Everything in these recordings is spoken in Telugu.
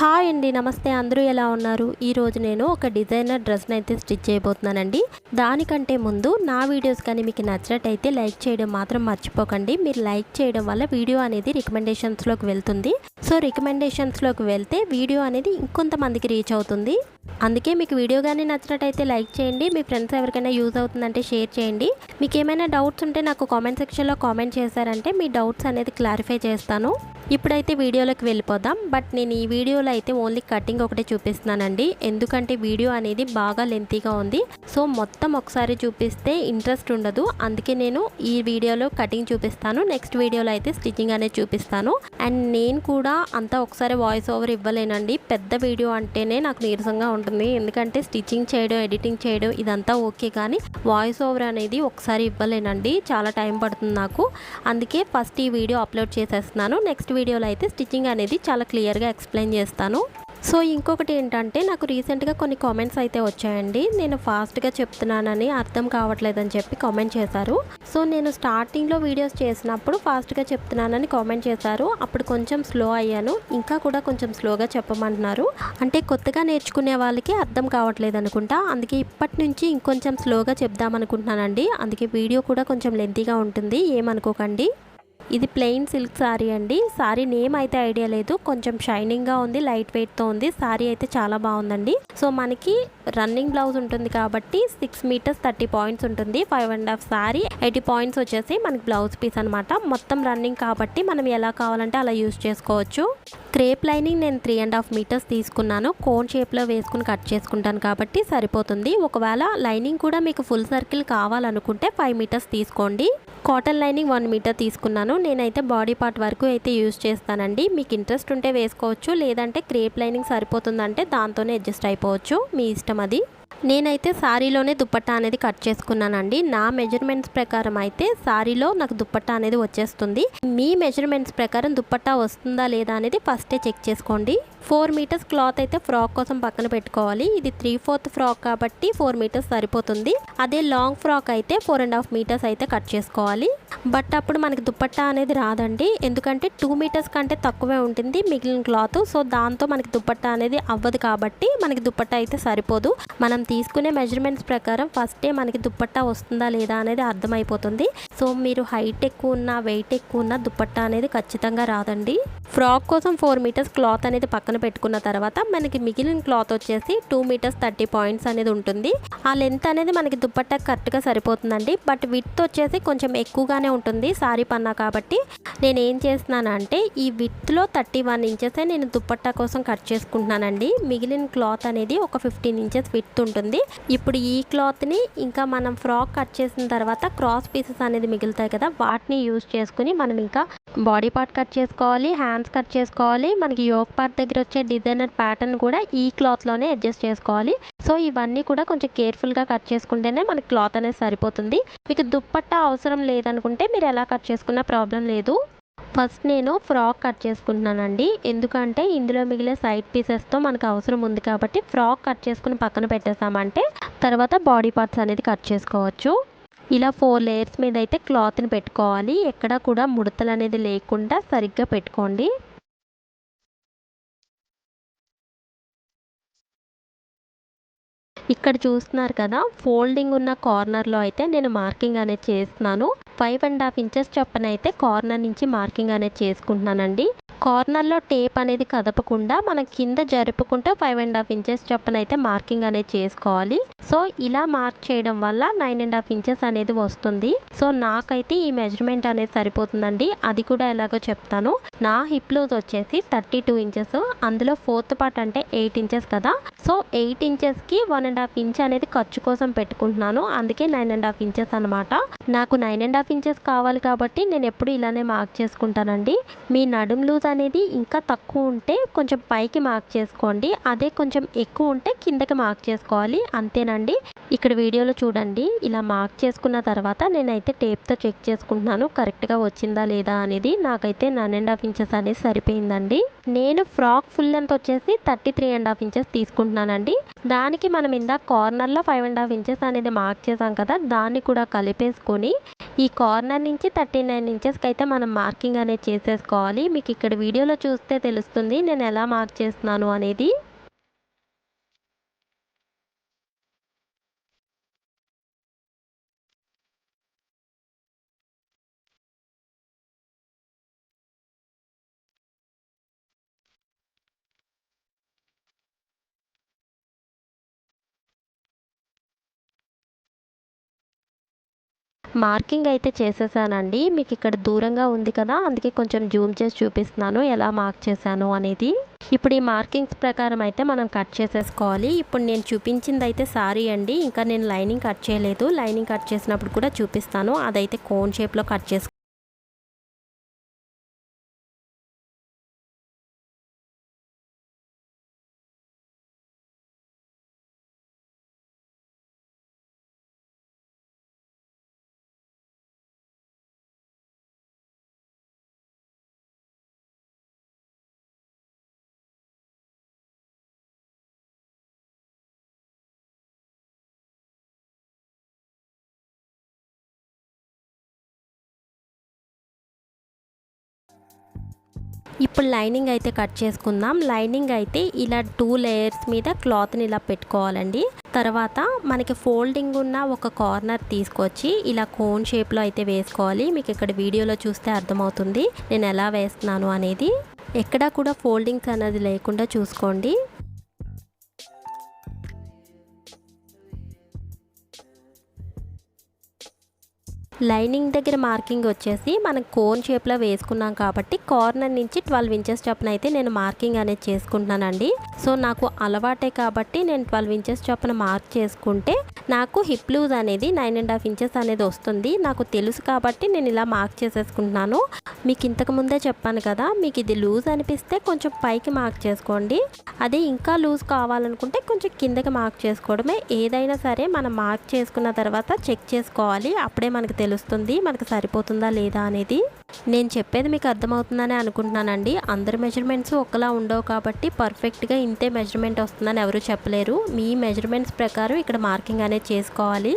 హాయ్ అండి నమస్తే. అందరూ ఎలా ఉన్నారు? ఈరోజు నేను ఒక డిజైనర్ డ్రెస్ని అయితే స్టిచ్ చేయబోతున్నానండి. దానికంటే ముందు నా వీడియోస్ కానీ మీకు నచ్చినట్టయితే లైక్ చేయడం మాత్రం మర్చిపోకండి. మీరు లైక్ చేయడం వల్ల వీడియో అనేది రికమెండేషన్స్లోకి వెళ్తుంది. సో రికమెండేషన్స్లోకి వెళ్తే వీడియో అనేది ఇంకొంతమందికి రీచ్ అవుతుంది. అందుకే మీకు వీడియో కానీ నచ్చినట్టయితే లైక్ చేయండి. మీ ఫ్రెండ్స్ ఎవరికైనా యూజ్ అవుతుందంటే షేర్ చేయండి. మీకు ఏమైనా డౌట్స్ ఉంటే నాకు కామెంట్ సెక్షన్లో కామెంట్ చేశారంటే మీ డౌట్స్ అనేది క్లారిఫై చేస్తాను. ఇప్పుడైతే వీడియోలోకి వెళ్ళిపోదాం. బట్ నేను ఈ వీడియోలో అయితే ఓన్లీ కటింగ్ ఒకటే చూపిస్తున్నానండి. ఎందుకంటే వీడియో అనేది బాగా లెంతీగా ఉంది. సో మొత్తం ఒకసారి చూపిస్తే ఇంట్రెస్ట్ ఉండదు. అందుకే నేను ఈ వీడియోలో కటింగ్ చూపిస్తాను. నెక్స్ట్ వీడియోలో అయితే స్టిచ్చింగ్ అనేది చూపిస్తాను. అండ్ నేను కూడా అంతా ఒకసారి వాయిస్ ఓవర్ ఇవ్వలేనండి. పెద్ద వీడియో అంటేనే నాకు నీరసంగా ఉంటుంది. ఎందుకంటే స్టిచ్చింగ్ చేయడం ఎడిటింగ్ చేయడం ఇదంతా ఓకే కానీ వాయిస్ ఓవర్ అనేది ఒకసారి ఇవ్వలేనండి. చాలా టైం పడుతుంది నాకు. అందుకే ఫస్ట్ ఈ వీడియో అప్లోడ్ చేసేస్తున్నాను. నెక్స్ట్ వీడియోలో అయితే స్టిచ్చింగ్ అనేది చాలా క్లియర్గా ఎక్స్ప్లెయిన్ చేస్తాను. సో ఇంకొకటి ఏంటంటే నాకు రీసెంట్గా కొన్ని కామెంట్స్ అయితే వచ్చాయండి. నేను ఫాస్ట్గా చెప్తున్నానని అర్థం కావట్లేదని చెప్పి కామెంట్ చేశారు. సో నేను స్టార్టింగ్లో వీడియోస్ చేసినప్పుడు ఫాస్ట్గా చెప్తున్నానని కామెంట్ చేశారు. అప్పుడు కొంచెం స్లో అయ్యాను. ఇంకా కూడా కొంచెం స్లోగా చెప్పమంటున్నారు అంటే కొత్తగా నేర్చుకునే వాళ్ళకి అర్థం కావట్లేదు అనుకుంటా అందుకే ఇప్పటి నుంచి ఇంకొంచెం స్లోగా చెప్దామనుకుంటున్నానండి. అందుకే వీడియో కూడా కొంచెం లెంతీగా ఉంటుంది. ఏమనుకోకండి. ఇది ప్లెయిన్ సిల్క్ సారీ అండి. సారీ నేమ్ అయితే ఐడియా లేదు. కొంచెం షైనింగ్గా ఉంది లైట్ వెయిట్తో ఉంది. సారీ అయితే చాలా బాగుందండి. సో మనకి రన్నింగ్ బ్లౌజ్ ఉంటుంది కాబట్టి సిక్స్ మీటర్స్ థర్టీ పాయింట్స్ ఉంటుంది. Five and half sari eighty points వచ్చేసి మనకి బ్లౌజ్ పీస్ అనమాట మొత్తం రన్నింగ్ కాబట్టి మనం ఎలా కావాలంటే అలా యూస్ చేసుకోవచ్చు. క్రేప్ లైనింగ్ నేను త్రీ అండ్ హాఫ్ మీటర్స్ తీసుకున్నాను. కోన్ షేప్లో వేసుకుని కట్ చేసుకుంటాను కాబట్టి సరిపోతుంది. ఒకవేళ లైనింగ్ కూడా మీకు ఫుల్ సర్కిల్ కావాలనుకుంటే ఫైవ్ మీటర్స్ తీసుకోండి. కాటన్ లైనింగ్ వన్ మీటర్ తీసుకున్నాను. నేనైతే బాడీ పార్ట్ వరకు అయితే యూజ్ చేస్తానండి. మీకు ఇంట్రెస్ట్ ఉంటే వేసుకోవచ్చు. లేదంటే క్రేప్ లైనింగ్ సరిపోతుందంటే దాంతోనే అడ్జస్ట్ అయిపోవచ్చు. మీ ఇష్టం అది. నేనైతే శారీలోనే దుప్పట్టా అనేది కట్ చేసుకున్నానండి. నా మెజర్మెంట్స్ ప్రకారం అయితే శారీలో నాకు దుప్పట్టా అనేది వచ్చేస్తుంది. మీ మెజర్మెంట్స్ ప్రకారం దుప్పట్టా వస్తుందా లేదా అనేది ఫస్టే చెక్ చేసుకోండి. ఫోర్ మీటర్స్ క్లాత్ అయితే ఫ్రాక్ కోసం పక్కన పెట్టుకోవాలి. ఇది త్రీ ఫోర్త్ ఫ్రాక్ కాబట్టి ఫోర్ మీటర్స్ సరిపోతుంది. అదే లాంగ్ ఫ్రాక్ అయితే ఫోర్ అండ్ హాఫ్ మీటర్స్ అయితే కట్ చేసుకోవాలి. బట్ అప్పుడు మనకి దుప్పట్టా అనేది రాదండి. ఎందుకంటే టూ మీటర్స్ కంటే తక్కువే ఉంటుంది మిగిలిన క్లాత్. సో దాంతో మనకి దుప్పట్టా అనేది అవ్వదు కాబట్టి మనకి దుప్పట్టా అయితే సరిపోదు. మనం తీసుకునే మెజర్మెంట్స్ ప్రకారం ఫస్టే మనకి దుప్పట్టా వస్తుందా లేదా అనేది అర్థమైపోతుంది. సో మీరు హైట్ ఎక్కువ ఉన్న వెయిట్ ఎక్కువ ఉన్న దుప్పట్టా అనేది ఖచ్చితంగా రాదండి. ఫ్రాక్ కోసం ఫోర్ మీటర్స్ క్లాత్ అనేది పక్కన పెట్టుకున్న తర్వాత మనకి మిగిలిన క్లాత్ వచ్చేసి టూ మీటర్స్ థర్టీ పాయింట్స్ అనేది ఉంటుంది. ఆ లెంత్ అనేది మనకి దుప్పట్టా కరెక్ట్గా సరిపోతుందండి. బట్ విత్ వచ్చేసి కొంచెం ఎక్కువగానే ఉంటుంది. సారీ పన్నా కాబట్టి నేను ఏం చేస్తున్నానంటే ఈ విత్లో థర్టీ వన్ ఇంచెసే నేను దుప్పట్టా కోసం కట్ చేసుకుంటున్నానండి. మిగిలిన క్లాత్ అనేది ఒక ఫిఫ్టీన్ ఇంచెస్ విత్ ఉంటుంది. ఇప్పుడు ఈ క్లాత్ని ఇంకా మనం ఫ్రాక్ కట్ చేసిన తర్వాత క్రాస్ పీసెస్ అనేది మిగులుతాయి కదా వాటిని యూజ్ చేసుకుని మనం ఇంకా బాడీ పార్ట్ కట్ చేసుకోవాలి హ్యాండ్స్ కట్ చేసుకోవాలి. మనకి యోగ్ పార్ట్ దగ్గర వచ్చే డిజైనర్ ప్యాటర్న్ కూడా ఈ క్లాత్లోనే అడ్జస్ట్ చేసుకోవాలి. సో ఇవన్నీ కూడా కొంచెం కేర్ఫుల్గా కట్ చేసుకుంటేనే మనకి క్లాత్ అనేది సరిపోతుంది. మీకు దుప్పట్టా అవసరం లేదనుకుంటే మీరు ఎలా కట్ చేసుకున్నా ప్రాబ్లం లేదు. ఫస్ట్ నేను ఫ్రాక్ కట్ చేసుకుంటున్నానండి. ఎందుకంటే ఇందులో మిగిలే సైడ్ పీసెస్తో మనకు అవసరం ఉంది కాబట్టి ఫ్రాక్ కట్ చేసుకుని పక్కన పెట్టేసామంటే తర్వాత బాడీ పార్ట్స్ అనేది కట్ చేసుకోవచ్చు. ఇలా ఫోర్ లేయర్స్ మీద అయితే క్లాత్ని పెట్టుకోవాలి. ఎక్కడ కూడా ముడతలు అనేది లేకుండా సరిగ్గా పెట్టుకోండి. ఇక్కడ చూస్తున్నారు కదా ఫోల్డింగ్ ఉన్న కార్నర్లో అయితే నేను మార్కింగ్ అనేది చేస్తున్నాను. ఫైవ్ అండ్ హాఫ్ ఇంచెస్ చొప్పున అయితే కార్నర్ నుంచి మార్కింగ్ అనేది చేసుకుంటున్నానండి. కార్నర్లో టేప్ అనేది కదపకుండా మనం కింద జరుపుకుంటూ ఫైవ్ అండ్ హాఫ్ ఇంచెస్ చొప్పున అయితే మార్కింగ్ అనేది చేసుకోవాలి. సో ఇలా మార్క్ చేయడం వల్ల నైన్ అండ్ హాఫ్ ఇంచెస్ అనేది వస్తుంది. సో నాకైతే ఈ మెజర్మెంట్ అనేది సరిపోతుందండి. అది కూడా ఎలాగో చెప్తాను. నా హిప్ లూజ్ వచ్చేసి థర్టీ టూ ఇంచెస్. అందులో ఫోర్త్ పార్ట్ అంటే ఎయిట్ ఇంచెస్ కదా. సో ఎయిట్ ఇంచెస్కి వన్ అండ్ హాఫ్ ఇంచ్ అనేది ఖర్చు కోసం పెట్టుకుంటున్నాను. అందుకే నైన్ అండ్ హాఫ్ ఇంచెస్ అనమాట నాకు నైన్ అండ్ హాఫ్ ఇంచెస్ కావాలి కాబట్టి నేను ఎప్పుడు ఇలానే మార్క్ చేసుకుంటానండి. మీ నడుం లూజ్ అనేది ఇంకా తక్కువ ఉంటే కొంచెం పైకి మార్క్ చేసుకోండి. అదే కొంచెం ఎక్కువ ఉంటే కిందకి మార్క్ చేసుకోవాలి. అంతేనండి. ఇక్కడ వీడియోలో చూడండి. ఇలా మార్క్ చేసుకున్న తర్వాత నేనైతే టేప్తో చెక్ చేసుకుంటున్నాను. కరెక్ట్గా వచ్చిందా లేదా అనేది నాకైతే నన్ అండ్ హాఫ్ ఇంచెస్ అనేది సరిపోయిందండి. నేను ఫ్రాక్ ఫుల్ లెంత్ వచ్చేసి thirty three and half inches తీసుకుంటున్నానండి. దానికి మనం ఇందాక కార్నర్లో ఫైవ్ అండ్ హాఫ్ ఇంచెస్ అనేది మార్క్ చేసాం కదా దాన్ని కూడా కలిపేసుకొని ఈ కార్నర్ నుంచి థర్టీ నైన్ ఇంచెస్కి అయితే మనం మార్కింగ్ అనేది చేసేసుకోవాలి. మీకు ఇక్కడ వీడియోలో చూస్తే తెలుస్తుంది నేను ఎలా మార్క్ చేస్తున్నాను అనేది. మార్కింగ్ అయితే చేసేసానండి. మీకు ఇక్కడ దూరంగా ఉంది కదా అందుకే కొంచెం జూమ్ చేసి చూపిస్తున్నాను ఎలా మార్క్ చేశాను అనేది. ఇప్పుడు ఈ మార్కింగ్స్ ప్రకారం అయితే మనం కట్ చేసేసుకోవాలి. ఇప్పుడు నేను చూపించింది అయితే సారీ అండి. ఇంకా నేను లైనింగ్ కట్ చేయలేదు. లైనింగ్ కట్ చేసినప్పుడు కూడా చూపిస్తాను. అదైతే కోన్ షేప్లో కట్ చేసుకో ఇప్పుడు లైనింగ్ అయితే కట్ చేసుకుందాం. లైనింగ్ అయితే ఇలా టూ లేయర్స్ మీద క్లాత్ని ఇలా పెట్టుకోవాలండి. తర్వాత మనకి ఫోల్డింగ్ ఉన్న ఒక కార్నర్ తీసుకొచ్చి ఇలా కోన్ షేప్లో అయితే వేసుకోవాలి. మీకు ఇక్కడ వీడియోలో చూస్తే అర్థమవుతుంది. నేను ఎలా వేస్తున్నాను అనేది. ఎక్కడా కూడా ఫోల్డింగ్స్ అనేది లేకుండా చూసుకోండి. లైనింగ్ దగ్గర మార్కింగ్ వచ్చేసి మనం కోన్ షేప్లో వేసుకున్నాం కాబట్టి కార్నర్ నుంచి ట్వెల్వ్ ఇంచెస్ చొప్పున అయితే నేను మార్కింగ్ అనేది చేసుకుంటున్నానండి. సో నాకు అలవాటే కాబట్టి నేను ట్వెల్వ్ ఇంచెస్ చొప్పున మార్క్ చేసుకుంటే నాకు హిప్ లూజ్ అనేది నైన్ అండ్ హాఫ్ ఇంచెస్ అనేది వస్తుంది. నాకు తెలుసు కాబట్టి నేను ఇలా మార్క్ చేసేసుకుంటున్నాను. మీకు ఇంతకు ముందే చెప్పాను కదా మీకు ఇది లూజ్ అనిపిస్తే కొంచెం పైకి మార్క్ చేసుకోండి. అదే ఇంకా లూజ్ కావాలనుకుంటే కొంచెం కిందకి మార్క్ చేసుకోవడమే. ఏదైనా సరే మనం మార్క్ చేసుకున్న తర్వాత చెక్ చేసుకోవాలి. అప్పుడే మనకు తెలుస్తుంది మనకు సరిపోతుందా లేదా అనేది నేను చెప్పేది మీకు అర్థమవుతుందని అనుకుంటున్నానండి. అందరి మెజర్మెంట్స్ ఒకలా ఉండవు కాబట్టి పర్ఫెక్ట్గా ఇంతే మెజర్మెంట్ వస్తుందని ఎవరు చెప్పలేరు. మీ మెజర్మెంట్స్ ప్రకారం ఇక్కడ మార్కింగ్ అనేది చేసుకోవాలి.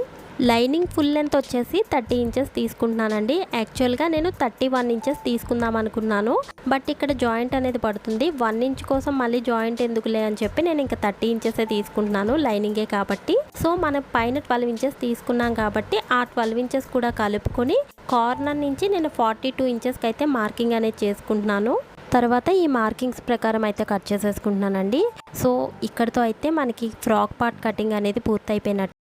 లైనింగ్ ఫుల్ లెంత్ వచ్చేసి థర్టీ ఇంచెస్ తీసుకుంటున్నానండి. యాక్చువల్గా నేను థర్టీ వన్ ఇంచెస్ తీసుకుందాం అనుకున్నాను. బట్ ఇక్కడ జాయింట్ అనేది పడుతుంది. వన్ ఇంచ్ కోసం మళ్ళీ జాయింట్ ఎందుకులే అని చెప్పి నేను ఇంకా థర్టీ ఇంచెసే తీసుకుంటున్నాను లైనింగే కాబట్టి. సో మనం పైన ట్వెల్వ్ ఇంచెస్ తీసుకున్నాం కాబట్టి ఆ ట్వెల్వ్ ఇంచెస్ కూడా కలుపుకొని కార్నర్ నుంచి నేను ఫార్టీ టూ ఇంచెస్కి అయితే మార్కింగ్ అనేది చేసుకుంటున్నాను. తర్వాత ఈ మార్కింగ్స్ ప్రకారం అయితే కట్ చేసేసుకుంటున్నానండి. సో ఇక్కడితో అయితే మనకి ఫ్రాక్ పార్ట్ కటింగ్ అనేది పూర్తయిపోయినట్టు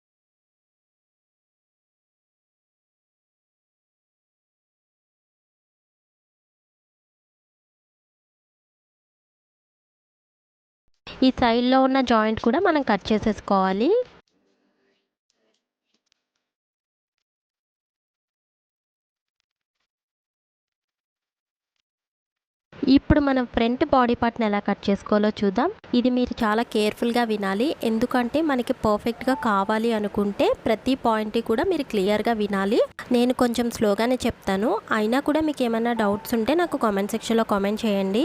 ఈ సైడ్లో ఉన్న జాయింట్ కూడా మనం కట్ చేసేసుకోవాలి. ఇప్పుడు మనం ఫ్రంట్ బాడీ పార్ట్ని ఎలా కట్ చేసుకోవాలో చూద్దాం. ఇది మీరు చాలా కేర్ఫుల్గా వినాలి. ఎందుకంటే మనకి పర్ఫెక్ట్గా కావాలి అనుకుంటే ప్రతి పాయింట్ కూడా మీరు క్లియర్గా వినాలి. నేను కొంచెం స్లోగానే చెప్తాను. అయినా కూడా మీకు ఏమైనా డౌట్స్ ఉంటే నాకు కామెంట్ సెక్షన్లో కామెంట్ చేయండి.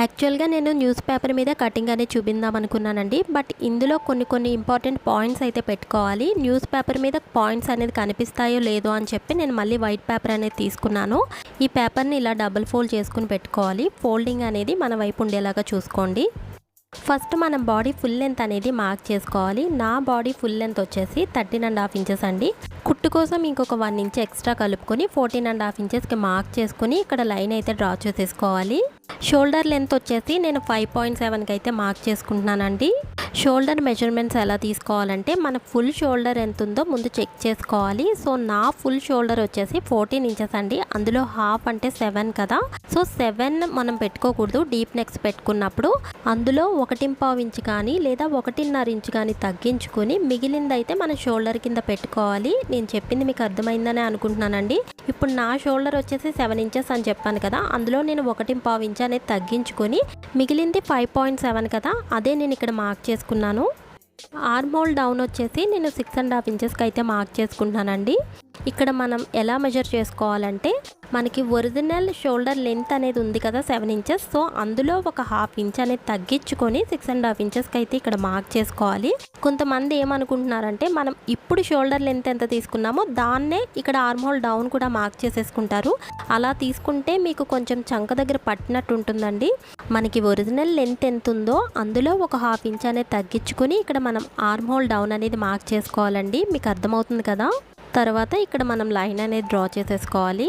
యాక్చువల్గా నేను న్యూస్ పేపర్ మీద కటింగ్ అనేది చూపిందాం అనుకున్నానండి. బట్ ఇందులో కొన్ని కొన్ని ఇంపార్టెంట్ పాయింట్స్ అయితే పెట్టుకోవాలి. న్యూస్ పేపర్ మీద పాయింట్స్ అనేది కనిపిస్తాయో లేదో అని చెప్పి నేను మళ్ళీ వైట్ పేపర్ అనేది తీసుకున్నాను. ఈ పేపర్ని ఇలా డబుల్ ఫోల్డ్ చేసుకుని పెట్టుకోవాలి. ఫోల్డింగ్ అనేది మన వైపు ఉండేలాగా చూసుకోండి. ఫస్ట్ మనం బాడీ ఫుల్ లెంత్ అనేది మార్క్ చేసుకోవాలి. నా బాడీ ఫుల్ లెంత్ వచ్చేసి థర్టీన్ అండ్ హాఫ్ ఇంచెస్ అండి. కుట్టు కోసం ఇంకొక వన్ ఇంచ్ ఎక్స్ట్రా కలుపుకొని ఫోర్టీన్ అండ్ హాఫ్ ఇంచెస్కి మార్క్ చేసుకుని ఇక్కడ లైన్ అయితే డ్రా చేసేసుకోవాలి. షోల్డర్ లెంత్ వచ్చేసి నేను ఫైవ్ పాయింట్ సెవెన్కి అయితే మార్క్ చేసుకుంటున్నానండి. షోల్డర్ మెజర్మెంట్స్ ఎలా తీసుకోవాలంటే మన ఫుల్ షోల్డర్ ఎంత ఉందో ముందు చెక్ చేసుకోవాలి. సో నా ఫుల్ షోల్డర్ వచ్చేసి ఫోర్టీన్ ఇంచెస్ అండి. అందులో హాఫ్ అంటే సెవెన్ కదా. సో సెవెన్ మనం పెట్టుకోకూడదు. డీప్ నెక్స్ పెట్టుకున్నప్పుడు అందులో ఒకటి పావు ఇంచ్ కానీ లేదా ఒకటిన్నర ఇంచ్ కానీ తగ్గించుకొని మిగిలింది అయితే మన షోల్డర్ కింద పెట్టుకోవాలి. నేను చెప్పింది మీకు అర్థమైందని అనుకుంటున్నానండి. ఇప్పుడు నా షోల్డర్ వచ్చేసి సెవెన్ ఇంచెస్ అని చెప్పాను కదా. అందులో నేను ఒకటి పావు ఇంచ్ అనేది తగ్గించుకొని మిగిలింది ఫైవ్ పాయింట్ సెవెన్ కదా అదే నేను ఇక్కడ మార్క్ చేసుకున్నాను. ఆర్మ్ హోల్ డౌన్ వచ్చేసి నేను సిక్స్ అండ్ హాఫ్ ఇంచెస్కి అయితే మార్క్ చేసుకుంటున్నానండి. ఇక్కడ మనం ఎలా మెజర్ చేసుకోవాలంటే మనకి ఒరిజినల్ షోల్డర్ లెంత్ అనేది ఉంది కదా సెవెన్ ఇంచెస్ సో అందులో ఒక హాఫ్ ఇంచ్ అనేది తగ్గించుకొని సిక్స్ అండ్ హాఫ్ ఇంచెస్కి అయితే ఇక్కడ మార్క్ చేసుకోవాలి. కొంతమంది ఏమనుకుంటున్నారంటే మనం ఇప్పుడు షోల్డర్ లెంత్ ఎంత తీసుకున్నామో దాన్నే ఇక్కడ ఆర్మ్ హోల్ డౌన్ కూడా మార్క్ చేసేసుకుంటారు. అలా తీసుకుంటే మీకు కొంచెం చంక దగ్గర పట్టినట్టు ఉంటుందండి. మనకి ఒరిజినల్ లెంత్ ఎంత ఉందో అందులో ఒక హాఫ్ ఇంచ్ అనేది తగ్గించుకొని ఇక్కడ మనం ఆర్మ్ హోల్ డౌన్ అనేది మార్క్ చేసుకోవాలండి. మీకు అర్థమవుతుంది కదా? తర్వాత ఇక్కడ మనం లైన్ అనేది డ్రా చేసేసుకోవాలి.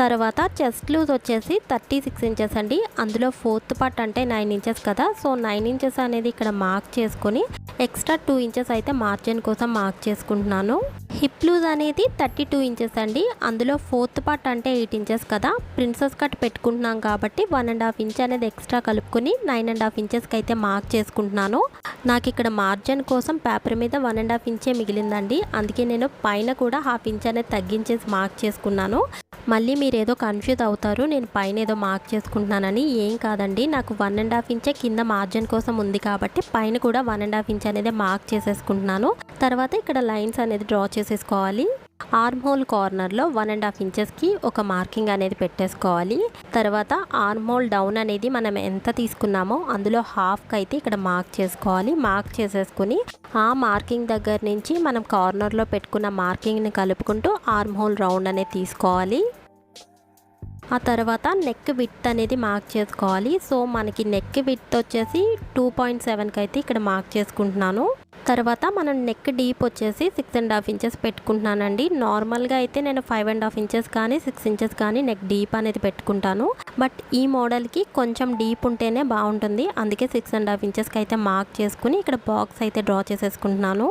తర్వాత చెస్ట్ లూజ్ వచ్చేసి థర్టీ సిక్స్ ఇంచెస్ అండి. అందులో ఫోర్త్ పార్ట్ అంటే నైన్ ఇంచెస్ కదా. సో నైన్ ఇంచెస్ అనేది ఇక్కడ మార్క్ చేసుకొని ఎక్స్ట్రా టూ ఇంచెస్ అయితే మార్జిన్ కోసం మార్క్ చేసుకుంటున్నాను. హిప్ లూజ్ అనేది థర్టీ టూ ఇంచెస్ అండి. అందులో ఫోర్త్ పార్ట్ అంటే ఎయిట్ ఇంచెస్ కదా. ప్రిన్సెస్ కట్ పెట్టుకుంటున్నాం కాబట్టి వన్ అండ్ హాఫ్ ఇంచ్ అనేది ఎక్స్ట్రా కలుపుకొని నైన్ అండ్ హాఫ్ ఇంచెస్కి అయితే మార్క్ చేసుకుంటున్నాను. నాకు ఇక్కడ మార్జిన్ కోసం పేపర్ మీద వన్ అండ్ హాఫ్ ఇంచే మిగిలిందండి. అందుకే నేను పైన కూడా హాఫ్ ఇంచ్ అనేది తగ్గించేసి మార్క్ చేసుకున్నాను. మళ్ళీ మీరు ఏదో కన్ఫ్యూజ్ అవుతారు నేను పైన ఏదో మార్క్ చేసుకుంటున్నానని. ఏం కాదండి నాకు వన్ అండ్ హాఫ్ ఇంచే కింద మార్జిన్ కోసం ఉంది కాబట్టి పైన కూడా వన్ అండ్ హాఫ్ ఇంచ్ అనేది మార్క్ చేసేసుకుంటున్నాను. తర్వాత ఇక్కడ లైన్స్ అనేది డ్రా చేసేసుకోవాలి. ఆర్మ్ హోల్ కార్నర్లో వన్ అండ్ హాఫ్ ఇంచెస్కి ఒక మార్కింగ్ అనేది పెట్టేసుకోవాలి. తర్వాత ఆర్మ్ హోల్ డౌన్ అనేది మనం ఎంత తీసుకున్నామో అందులో హాఫ్కి అయితే ఇక్కడ మార్క్ చేసుకోవాలి. మార్క్ చేసేసుకుని ఆ మార్కింగ్ దగ్గర నుంచి మనం కార్నర్లో పెట్టుకున్న మార్కింగ్ని కలుపుకుంటూ ఆర్మ్ హోల్ రౌండ్ అనేది తీసుకోవాలి. ఆ తర్వాత నెక్ విత్ అనేది మార్క్ చేసుకోవాలి. సో మనకి నెక్ విత్ వచ్చేసి టూ పాయింట్ సెవెన్కి అయితే ఇక్కడ మార్క్ చేసుకుంటున్నాను. తర్వాత మనం నెక్ డీప్ వచ్చేసి సిక్స్ అండ్ హాఫ్ ఇంచెస్ పెట్టుకుంటున్నానండి. నార్మల్గా అయితే నేను ఫైవ్ అండ్ హాఫ్ ఇంచెస్ కానీ సిక్స్ ఇంచెస్ కానీ నెక్ డీప్ అనేది పెట్టుకుంటాను. బట్ ఈ మోడల్కి కొంచెం డీప్ ఉంటేనే బాగుంటుంది. అందుకే సిక్స్ అండ్ హాఫ్ ఇంచెస్కి అయితే మార్క్ చేసుకుని ఇక్కడ బాక్స్ అయితే డ్రా చేసేసుకుంటున్నాను.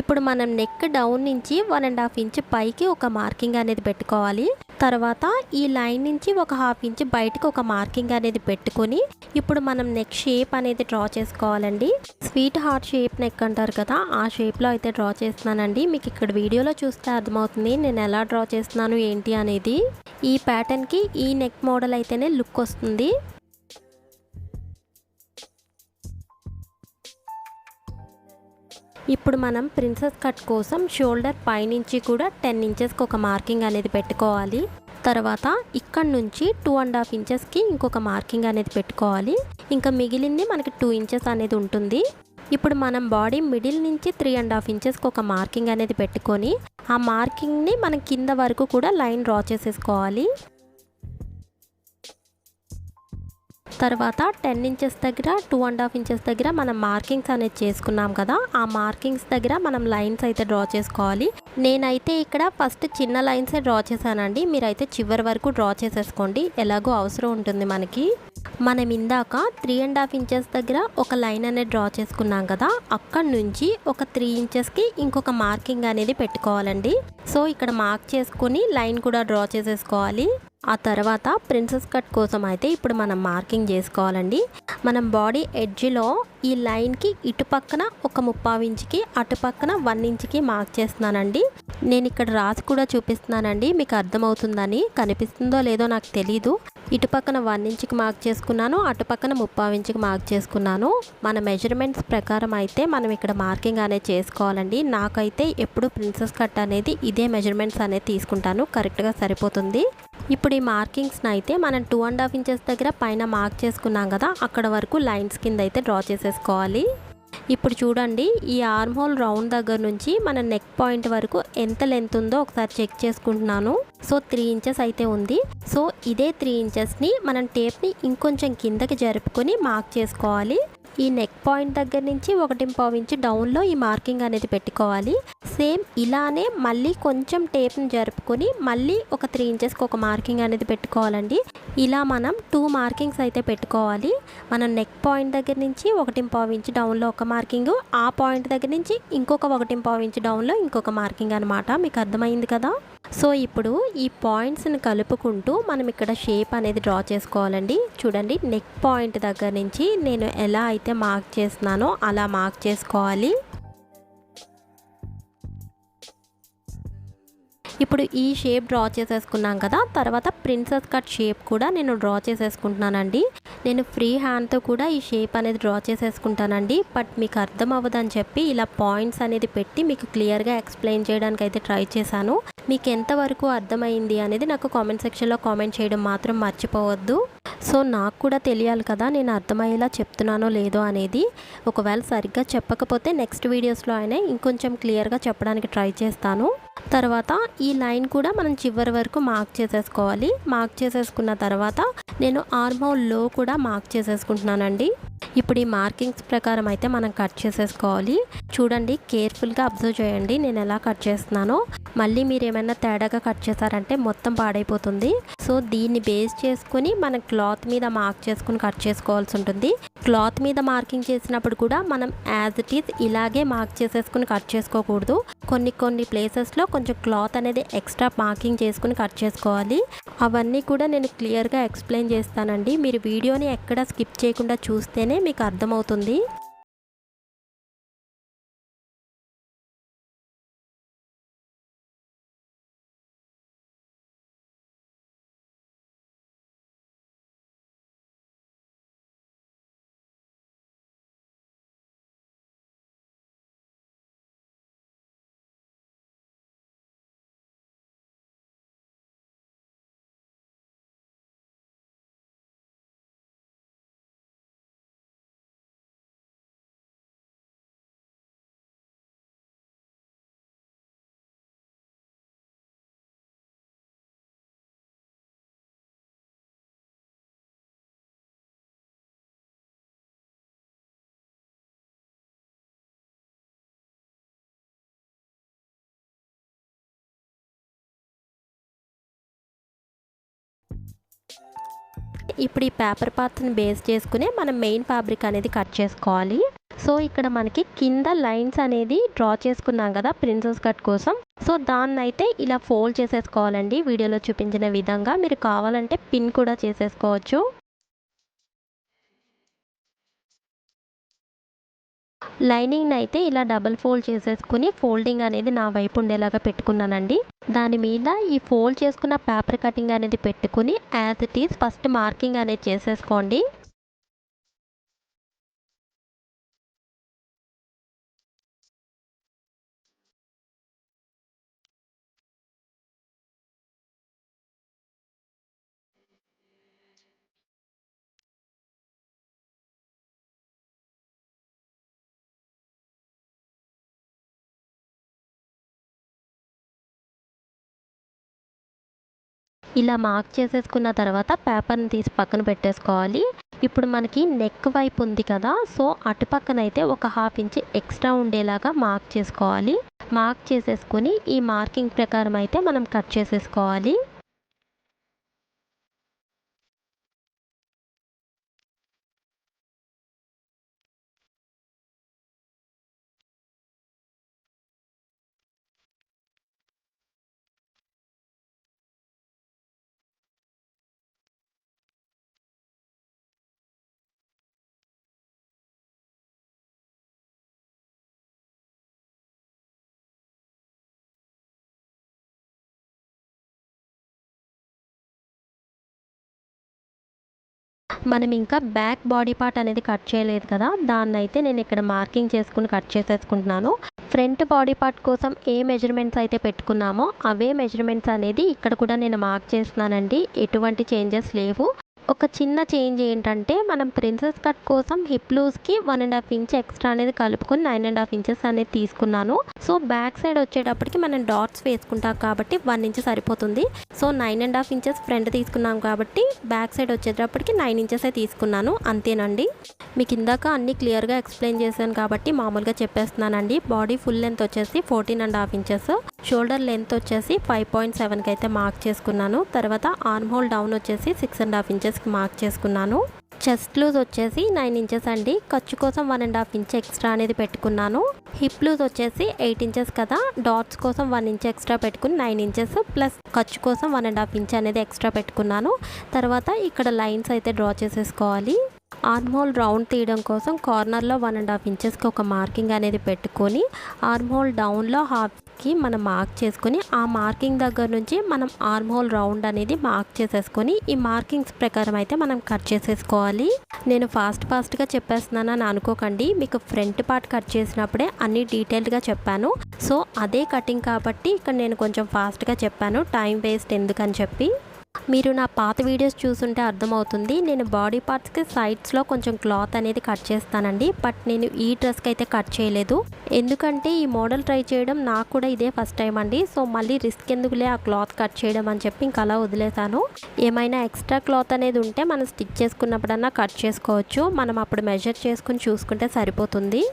ఇప్పుడు మనం నెక్ డౌన్ నుంచి వన్ అండ్ హాఫ్ ఇంచ్ పైకి ఒక మార్కింగ్ అనేది పెట్టుకోవాలి. తర్వాత ఈ లైన్ నుంచి ఒక హాఫ్ ఇంచ్ బయటకు ఒక మార్కింగ్ అనేది పెట్టుకొని ఇప్పుడు మనం నెక్ షేప్ అనేది డ్రా చేసుకోవాలండి. స్వీట్ హార్ట్ షేప్ నెక్ అంటారు కదా ఆ షేప్లో అయితే డ్రా చేస్తున్నానండి. మీకు ఇక్కడ వీడియోలో చూస్తే అర్థమవుతుంది నేను ఎలా డ్రా చేస్తున్నాను ఏంటి అనేది. ఈ ప్యాటర్న్కి ఈ నెక్ మోడల్ అయితేనే లుక్ వస్తుంది. ఇప్పుడు మనం ప్రిన్సెస్ కట్ కోసం షోల్డర్ పైనుంచి కూడా టెన్ ఇంచెస్కి ఒక మార్కింగ్ అనేది పెట్టుకోవాలి. తర్వాత ఇక్కడ నుంచి టూ అండ్ హాఫ్ ఇంచెస్కి ఇంకొక మార్కింగ్ అనేది పెట్టుకోవాలి. ఇంకా మిగిలింది మనకి టూ ఇంచెస్ అనేది ఉంటుంది. ఇప్పుడు మనం బాడీ మిడిల్ నుంచి త్రీ అండ్ హాఫ్ ఇంచెస్కి ఒక మార్కింగ్ అనేది పెట్టుకొని ఆ మార్కింగ్ని మనం కింద వరకు కూడా లైన్ డ్రా చేసేసుకోవాలి. తర్వాత టెన్ ఇంచెస్ దగ్గర టూ అండ్ హాఫ్ ఇంచెస్ దగ్గర మనం మార్కింగ్స్ అనేది చేసుకున్నాం కదా. ఆ మార్కింగ్స్ దగ్గర మనం లైన్స్ అయితే డ్రా చేసుకోవాలి. నేనైతే ఇక్కడ ఫస్ట్ చిన్న లైన్సే డ్రా చేశానండి. మీరైతే చివరి వరకు డ్రా చేసేసుకోండి. ఎలాగో అవసరం ఉంటుంది మనకి. మనం ఇందాక త్రీ అండ్ హాఫ్ ఇంచెస్ దగ్గర ఒక లైన్ అనేది డ్రా చేసుకున్నాం కదా. అక్కడ నుంచి ఒక త్రీ ఇంచెస్కి ఇంకొక మార్కింగ్ అనేది పెట్టుకోవాలండి. సో ఇక్కడ మార్క్ చేసుకుని లైన్ కూడా డ్రా చేసేసుకోవాలి. ఆ తర్వాత ప్రిన్సెస్ కట్ కోసం అయితే ఇప్పుడు మనం మార్కింగ్ చేసుకోవాలండి. మనం బాడీ ఎడ్జ్లో ఈ లైన్కి ఇటు పక్కన ఒక ముప్పావు ఇంచుకి అటు పక్కన వన్ ఇంచుకి మార్క్ చేస్తున్నానండి. నేను ఇక్కడ రాసి కూడా చూపిస్తున్నానండి. మీకు అర్థమవుతుందని కనిపిస్తుందో లేదో నాకు తెలీదు. ఇటు పక్కన వన్ ఇంచ్కి మార్క్ చేసుకున్నాను అటు పక్కన ముప్పావు ఇంచుకి మార్క్ చేసుకున్నాను. మన మెజర్మెంట్స్ ప్రకారం అయితే మనం ఇక్కడ మార్కింగ్ అనేది చేసుకోవాలండి. నాకైతే ఎప్పుడు ప్రిన్సెస్ కట్ అనేది ఇదే మెజర్మెంట్స్ అనేది తీసుకుంటాను. కరెక్ట్గా సరిపోతుంది. ఇప్పుడు ఈ మార్కింగ్స్ని అయితే మనం టూ అండ్ హాఫ్ ఇంచెస్ దగ్గర పైన మార్క్ చేసుకున్నాం కదా అక్కడ వరకు లైన్స్ కింద అయితే డ్రా చేసేసుకోవాలి. ఇప్పుడు చూడండి ఈ ఆర్మ్ హోల్ రౌండ్ దగ్గర నుంచి మన నెక్ పాయింట్ వరకు ఎంత లెంత్ ఉందో ఒకసారి చెక్ చేసుకుంటున్నాను. సో త్రీ ఇంచెస్ అయితే ఉంది. సో ఇదే త్రీ ఇంచెస్ని మనం టేప్ని ఇంకొంచెం కిందకి జరుపుకొని మార్క్ చేసుకోవాలి. ఈ నెక్ పాయింట్ దగ్గర నుంచి ఒకటి పావు ఇంచు డౌన్లో ఈ మార్కింగ్ అనేది పెట్టుకోవాలి. సేమ్ ఇలానే మళ్ళీ కొంచెం టేప్ని జరుపుకొని మళ్ళీ ఒక త్రీ ఇంచెస్కి ఒక మార్కింగ్ అనేది పెట్టుకోవాలండి. ఇలా మనం టూ మార్కింగ్స్ అయితే పెట్టుకోవాలి. మనం నెక్ పాయింట్ దగ్గర నుంచి ఒకటి పావు ఇంచు డౌన్లో ఒక మార్కింగ్ ఆ పాయింట్ దగ్గర నుంచి ఇంకొక ఒకటి పావు ఇంచు డౌన్లో ఇంకొక మార్కింగ్ అనమాట మీకు అర్థమైంది కదా? సో ఇప్పుడు ఈ పాయింట్స్ని కలుపుకుంటూ మనం ఇక్కడ షేప్ అనేది డ్రా చేసుకోవాలండి. చూడండి నెక్ పాయింట్ దగ్గర నుంచి నేను ఎలా అయితే మార్క్ చేస్తున్నానో అలా మార్క్ చేసుకోవాలి. ఇప్పుడు ఈ షేప్ డ్రా చేసేసుకున్నాం కదా తర్వాత ప్రిన్సెస్ కట్ షేప్ కూడా నేను డ్రా చేసేసుకుంటున్నానండి. నేను ఫ్రీ హ్యాండ్తో కూడా ఈ షేప్ అనేది డ్రా చేసేసుకుంటానండి. బట్ మీకు అర్థం అవ్వదని చెప్పి ఇలా పాయింట్స్ అనేది పెట్టి మీకు క్లియర్గా ఎక్స్ప్లెయిన్ చేయడానికి అయితే ట్రై చేశాను. మీకు ఎంతవరకు అర్థమైంది అనేది నాకు కామెంట్ సెక్షన్లో కామెంట్ చేయడం మాత్రం మర్చిపోవద్దు. సో నాకు కూడా తెలియాలి కదా నేను అర్థమయ్యేలా చెప్తున్నానో లేదో అనేది. ఒకవేళ సరిగ్గా చెప్పకపోతే నెక్స్ట్ వీడియోస్లో అయినా ఇంకొంచెం క్లియర్గా చెప్పడానికి ట్రై చేస్తాను. తర్వాత ఈ లైన్ కూడా మనం చివరి వరకు మార్క్ చేసేసుకోవాలి. మార్క్ చేసేసుకున్న తర్వాత నేను ఆర్మౌల్లో కూడా మార్క్ చేసేసుకుంటున్నానండి. ఇప్పుడు ఈ మార్కింగ్స్ ప్రకారం అయితే మనం కట్ చేసేసుకోవాలి. చూడండి కేర్ఫుల్గా అబ్జర్వ్ చేయండి. నేను ఎలా కట్ చేస్తున్నానో. మళ్ళీ మీరు ఏమైనా తేడాగా కట్ చేశారంటే మొత్తం పాడైపోతుంది. సో దీన్ని బేస్ చేసుకుని మనం క్లాత్ మీద మార్క్ చేసుకుని కట్ చేసుకోవాల్సి ఉంటుంది. క్లాత్ మీద మార్కింగ్ చేసినప్పుడు కూడా మనం యాజ్ ఇట్ ఈజ్ ఇలాగే మార్క్ చేసేసుకుని కట్ చేసుకోకూడదు. కొన్ని కొన్ని ప్లేసెస్లో కొంచెం క్లాత్ అనేది ఎక్స్ట్రా మార్కింగ్ చేసుకుని కట్ చేసుకోవాలి. అవన్నీ కూడా నేను క్లియర్గా ఎక్స్ప్లెయిన్ చేస్తానండి. మీరు వీడియోని ఎక్కడ స్కిప్ చేయకుండా చూస్తేనే మీకు అర్థమవుతుంది. ఇప్పుడు ఈ పేపర్ పాత్రని బేస్ చేసుకుని మనం మెయిన్ ఫ్యాబ్రిక్ అనేది కట్ చేసుకోవాలి. సో ఇక్కడ మనకి కింద లైన్స్ అనేది డ్రా చేసుకున్నాం కదా ప్రిన్సెస్ కట్ కోసం. సో దాన్ని అయితే ఇలా ఫోల్డ్ చేసేసుకోవాలండి. వీడియోలో చూపించిన విధంగా మీరు కావాలంటే పిన్ కూడా చేసేసుకోవచ్చు. లైనింగ్ అయితే ఇలా డబల్ ఫోల్డ్ చేసేసుకుని ఫోల్డింగ్ అనేది నా వైపు ఉండేలాగా పెట్టుకున్నానండి. దాని మీద ఈ ఫోల్డ్ చేసుకున్న పేపర్ కటింగ్ అనేది పెట్టుకుని as it is first marking అనేది చేసేసుకోండి. ఇలా మార్క్ చేసేసుకున్న తర్వాత పేపర్ని తీసి పక్కన పెట్టేసుకోవాలి. ఇప్పుడు మనకి నెక్ వైపు ఉంది కదా సో అటుపక్కన అయితే ఒక హాఫ్ ఇంచ్ ఎక్స్ట్రా ఉండేలాగా మార్క్ చేసుకోవాలి. మార్క్ చేసేసుకుని ఈ మార్కింగ్ ప్రకారం అయితే మనం కట్ చేసేసుకోవాలి. మనం ఇంకా బ్యాక్ బాడీ పార్ట్ అనేది కట్ చేయలేదు కదా దాన్ని అయితే నేను ఇక్కడ మార్కింగ్ చేసుకుని కట్ చేసేసుకుంటున్నాను. ఫ్రంట్ బాడీ పార్ట్ కోసం ఏ మెజర్మెంట్స్ అయితే పెట్టుకున్నామో అవే మెజర్మెంట్స్ అనేది ఇక్కడ కూడా నేను మార్క్ చేస్తున్నానండి. ఎటువంటి చేంజెస్ లేవు. ఒక చిన్న చేంజ్ ఏంటంటే మనం ప్రిన్సెస్ కట్ కోసం hip లూజ్కి one and half inch extra అనేది కలుపుకొని నైన్ అండ్ హాఫ్ ఇంచెస్ అనేది తీసుకున్నాను. సో బ్యాక్ సైడ్ వచ్చేటప్పటికి మనం డాట్స్ వేసుకుంటాం కాబట్టి వన్ ఇంచ్ సరిపోతుంది. So nine and half inches front తీసుకున్నాం కాబట్టి బ్యాక్ సైడ్ వచ్చేటప్పటికి నైన్ ఇంచెసే తీసుకున్నాను. అంతేనండి. మీకు ఇందాక అన్ని క్లియర్గా ఎక్స్ప్లెయిన్ చేశాను కాబట్టి మామూలుగా చెప్పేస్తున్నానండి. బాడీ ఫుల్ లెంత్ వచ్చేసి fourteen and half inches shoulder length వచ్చేసి ఫైవ్ పాయింట్ సెవెన్కి అయితే మార్క్ చేసుకున్నాను. తర్వాత ఆర్మ్ హోల్ డౌన్ వచ్చేసి సిక్స్ అండ్ హాఫ్ ఇంచెస్ ఇంచెస్కి మార్క్ చేసుకున్నాను. చెస్ట్ లూజ్ వచ్చేసి నైన్ ఇంచెస్ అండి. ఖర్చు కోసం one and half inch extra అనేది పెట్టుకున్నాను. హిప్ లూజ్ వచ్చేసి ఎయిట్ ఇంచెస్ కదా. డాట్స్ కోసం వన్ ఇంచ్ ఎక్స్ట్రా పెట్టుకుని నైన్ ఇంచెస్ ప్లస్ ఖర్చు కోసం వన్ అండ్ హాఫ్ ఇంచ్ అనేది ఎక్స్ట్రా పెట్టుకున్నాను. తర్వాత ఇక్కడ లైన్స్ అయితే డ్రా చేసేసుకోవాలి. ఆర్మ్ రౌండ్ తీయడం కోసం కార్నర్లో వన్ అండ్ హాఫ్ ఇంచెస్కి ఒక మార్కింగ్ అనేది పెట్టుకొని ఆర్మ్ హోల్ డౌన్లో హాఫ్కి మనం మార్క్ చేసుకొని ఆ మార్కింగ్ దగ్గర నుంచి మనం ఆర్మ్ హోల్ రౌండ్ అనేది మార్క్ చేసేసుకొని ఈ మార్కింగ్స్ ప్రకారం అయితే మనం కట్ చేసేసుకోవాలి. నేను ఫాస్ట్ ఫాస్ట్గా చెప్పేస్తున్నానని అనుకోకండి. మీకు ఫ్రంట్ పార్ట్ కట్ చేసినప్పుడే అన్ని డీటెయిల్డ్గా చెప్పాను. సో అదే కటింగ్ కాబట్టి ఇక్కడ నేను కొంచెం ఫాస్ట్గా చెప్పాను. టైం వేస్ట్ ఎందుకని చెప్పి. మీరు నా పాత వీడియోస్ చూసుంటే అర్థమవుతుంది. నేను బాడీ పార్ట్స్కి సైడ్స్లో కొంచెం క్లాత్ అనేది కట్ చేస్తానండి. బట్ నేను ఈ డ్రెస్కి అయితే కట్ చేయలేదు. ఎందుకంటే ఈ మోడల్ ట్రై చేయడం నాకు కూడా ఇదే ఫస్ట్ టైం అండి. సో మళ్ళీ రిస్క్ ఎందుకులే ఆ క్లాత్ కట్ చేయడం అని చెప్పి ఇంకా అలా వదిలేసాను ఏమైనా ఎక్స్ట్రా క్లాత్ అనేది ఉంటే మనం స్టిచ్ చేసుకున్నప్పుడన్నా కట్ చేసుకోవచ్చు. మనం అప్పుడు మెజర్ చేసుకుని చూసుకుంటే సరిపోతుంది.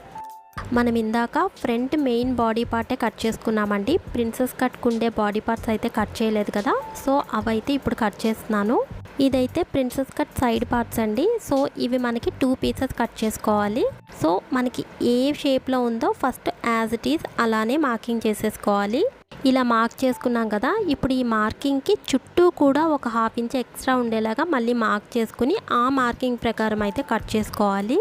మనం ఇందాక ఫ్రంట్ మెయిన్ బాడీ పార్టే కట్ చేసుకున్నామండి. ప్రిన్సెస్ కట్టుకుండే బాడీ పార్ట్స్ అయితే కట్ చేయలేదు కదా. సో అవైతే ఇప్పుడు కట్ చేస్తున్నాను. ఇదైతే ప్రిన్సెస్ కట్ సైడ్ పార్ట్స్ అండి. సో ఇవి మనకి టూ పీసెస్ కట్ చేసుకోవాలి. సో మనకి ఏ షేప్లో ఉందో ఫస్ట్ యాజ్ ఇట్ ఈస్ అలానే మార్కింగ్ చేసేసుకోవాలి. ఇలా మార్క్ చేసుకున్నాం కదా. ఇప్పుడు ఈ మార్కింగ్కి చుట్టూ కూడా ఒక హాఫ్ ఇంచ్ ఎక్స్ట్రా ఉండేలాగా మళ్ళీ మార్క్ చేసుకుని ఆ మార్కింగ్ ప్రకారం అయితే కట్ చేసుకోవాలి.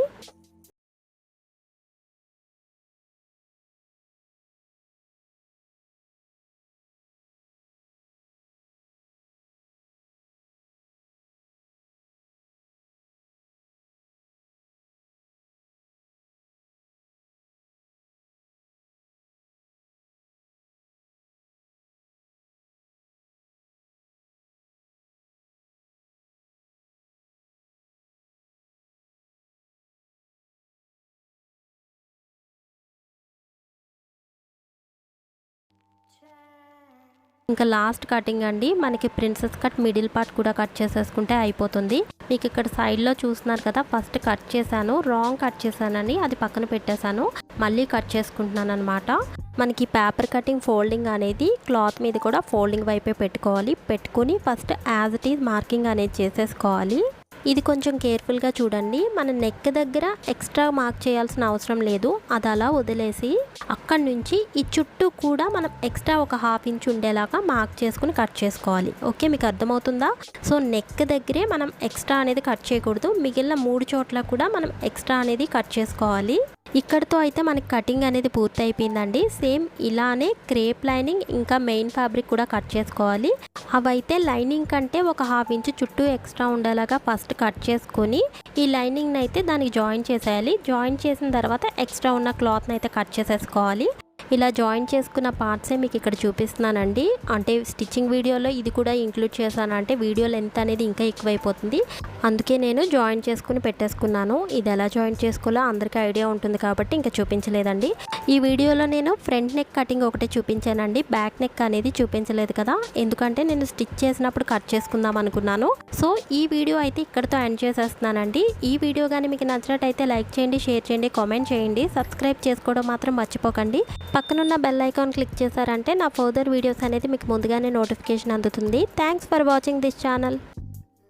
ఇంకా లాస్ట్ కటింగ్ అండి. మనకి ప్రిన్సెస్ కట్ మిడిల్ పార్ట్ కూడా కట్ చేసేసుకుంటే అయిపోతుంది. మీకు ఇక్కడ సైడ్లో చూస్తున్నారు కదా ఫస్ట్ కట్ చేశాను రాంగ్ కట్ చేశానని అది పక్కన పెట్టేశాను. మళ్ళీ కట్ చేసుకుంటున్నాను అనమాట మనకి పేపర్ కటింగ్ ఫోల్డింగ్ అనేది క్లాత్ మీద కూడా ఫోల్డింగ్ వైపే పెట్టుకోవాలి. పెట్టుకుని first as it is marking అనేది చేసేసుకోవాలి. ఇది కొంచెం కేర్ఫుల్గా చూడండి. మన నెక్ దగ్గర ఎక్స్ట్రా మార్క్ చేయాల్సిన అవసరం లేదు. అది అలా వదిలేసి అక్కడి నుంచి ఈ చుట్టూ కూడా మనం ఎక్స్ట్రా ఒక హాఫ్ ఇంచ్ ఉండేలాగా మార్క్ చేసుకుని కట్ చేసుకోవాలి. ఓకే మీకు అర్థమవుతుందా? సో నెక్ దగ్గరే మనం ఎక్స్ట్రా అనేది కట్ చేయకూడదు. మిగిలిన మూడు చోట్ల కూడా మనం ఎక్స్ట్రా అనేది కట్ చేసుకోవాలి. ఇక్కడతో అయితే మనకి కటింగ్ అనేది పూర్తి అయిపోయిందండి సేమ్ ఇలానే క్రేప్ లైనింగ్ ఇంకా మెయిన్ ఫ్యాబ్రిక్ కూడా కట్ చేసుకోవాలి. అవైతే లైనింగ్ కంటే ఒక హాఫ్ ఇంచ్ చుట్టూ ఎక్స్ట్రా ఉండేలాగా ఫస్ట్ కట్ చేసుకొని ఈ లైనింగ్ని అయితే దానికి జాయిన్ చేసేయాలి. జాయిన్ చేసిన తర్వాత ఎక్స్ట్రా ఉన్న క్లాత్ని అయితే కట్ చేసేసుకోవాలి. ఇలా జాయిన్ చేసుకున్న పార్ట్సే మీకు ఇక్కడ చూపిస్తున్నానండి. అంటే స్టిచ్చింగ్ వీడియోలో ఇది కూడా ఇంక్లూడ్ చేశాను. అంటే వీడియో లెంత్ అనేది ఇంకా ఎక్కువైపోతుంది. అందుకే నేను జాయిన్ చేసుకుని పెట్టేసుకున్నాను. ఇది ఎలా జాయిన్ చేసుకోవాలో అందరికీ ఐడియా ఉంటుంది కాబట్టి ఇంకా చూపించలేదండి. ఈ వీడియోలో నేను ఫ్రంట్ నెక్ కటింగ్ ఒకటే చూపించానండి. బ్యాక్ నెక్ అనేది చూపించలేదు కదా. ఎందుకంటే నేను స్టిచ్ చేసినప్పుడు కట్ చేసుకుందాం అనుకున్నాను. సో ఈ వీడియో అయితే ఇక్కడితో ఎండ్ చేసేస్తున్నానండి. ఈ వీడియో కానీ మీకు నచ్చినట్టయితే లైక్ చేయండి షేర్ చేయండి కామెంట్ చేయండి. సబ్స్క్రైబ్ చేసుకోవడం మాత్రం మర్చిపోకండి. పక్కనున్న బెల్ ఐకాన్ క్లిక్ చేశారంటే నా ఫర్దర్ వీడియోస్ అనేది మీకు ముందుగానే నోటిఫికేషన్ అందుతుంది. Thanks for watching this channel